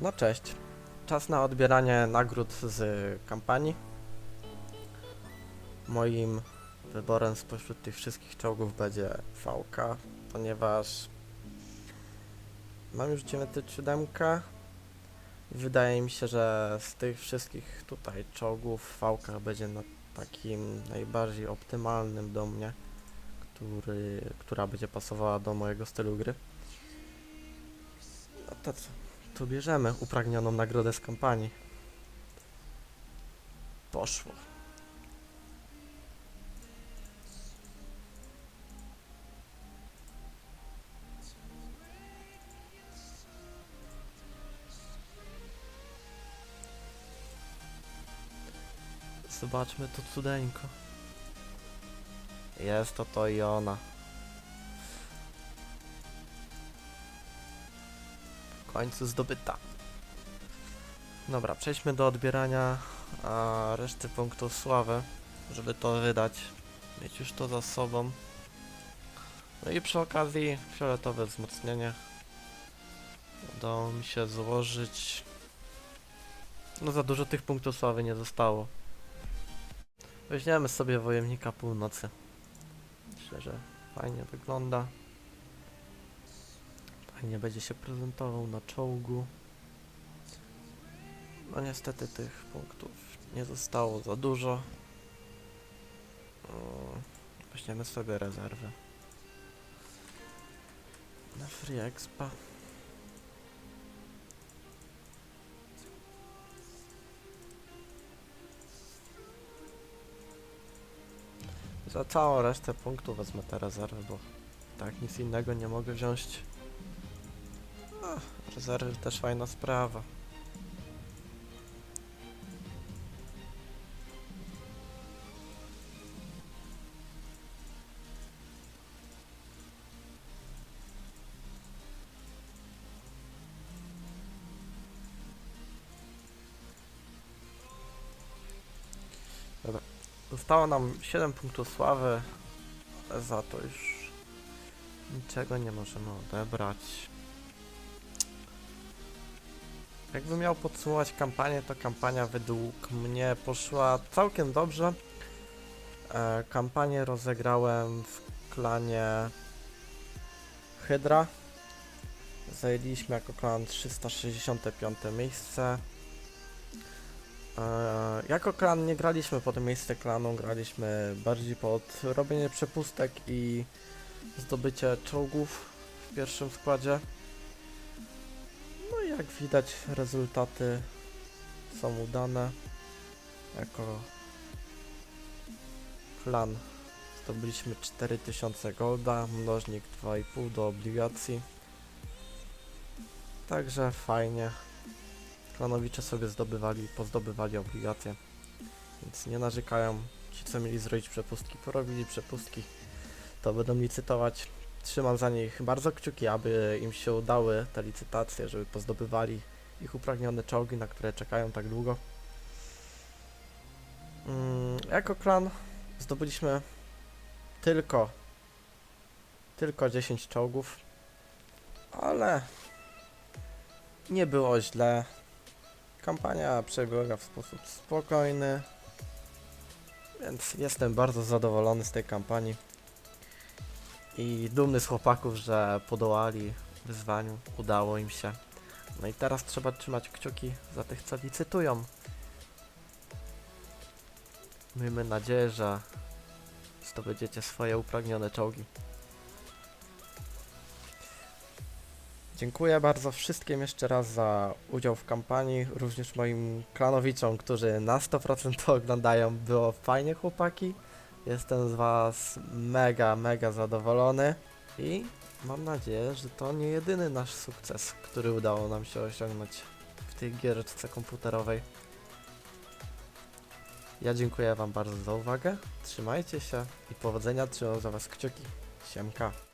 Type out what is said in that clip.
No cześć. Czas na odbieranie nagród z kampanii. Moim wyborem spośród tych wszystkich czołgów będzie VK, ponieważ mam już 907. Wydaje mi się, że z tych wszystkich tutaj czołgów VK będzie na takim najbardziej optymalnym do mnie, który, która będzie pasowała do mojego stylu gry. No to co? Tu bierzemy upragnioną nagrodę z kampanii. Poszło. Zobaczmy to cudeńko. Jest to to i ona. Końcu zdobyta. Dobra, przejdźmy do odbierania a, reszty punktów sławy, żeby to wydać, mieć już to za sobą. No i przy okazji fioletowe wzmocnienie. Udało mi się złożyć. No za dużo tych punktów sławy nie zostało. Weźmiemy sobie wojownika północy. Myślę, że fajnie wygląda. Fajnie będzie się prezentował na czołgu. No niestety tych punktów nie zostało za dużo. Mm, Weźmiemy sobie rezerwy. Na Free Expa. Za całą resztę punktów wezmę te rezerwy, bo tak nic innego nie mogę wziąć. Rezerwy też fajna sprawa. Zostało nam 7 punktów sławy, za to już niczego nie możemy odebrać. Jakbym miał podsumować kampanię, to kampania według mnie poszła całkiem dobrze. E, kampanię rozegrałem w klanie Hydra. Zajęliśmy jako klan 365 miejsce. E, jako klan nie graliśmy pod miejsce klanu, graliśmy bardziej pod robienie przepustek i zdobycie czołgów w pierwszym składzie. Jak widać rezultaty są udane. Jako klan zdobyliśmy 4000 golda, mnożnik 2,5 do obligacji. Także fajnie. Klanowicze sobie zdobywali, pozdobywali obligacje. Więc nie narzekają. Ci co mieli zrobić przepustki, porobili przepustki. To będą licytować. Trzymam za nich bardzo kciuki, aby im się udały te licytacje, żeby pozdobywali ich upragnione czołgi, na które czekają tak długo. Mm, jako klan zdobyliśmy tylko tylko 10 czołgów, ale nie było źle. Kampania przebiega w sposób spokojny, więc jestem bardzo zadowolony z tej kampanii i dumny z chłopaków, że podołali wyzwaniu, udało im się. No i teraz trzeba trzymać kciuki za tych, co licytują. Miejmy nadzieję, że zdobędziecie swoje upragnione czołgi. Dziękuję bardzo wszystkim jeszcze raz za udział w kampanii, również moim klanowiczom, którzy na 100% to oglądają. Było fajnie chłopaki. Jestem z was mega, mega zadowolony i mam nadzieję, że to nie jedyny nasz sukces, który udało nam się osiągnąć w tej giereczce komputerowej. Ja dziękuję wam bardzo za uwagę, trzymajcie się i powodzenia, trzymam za was kciuki. Siemka.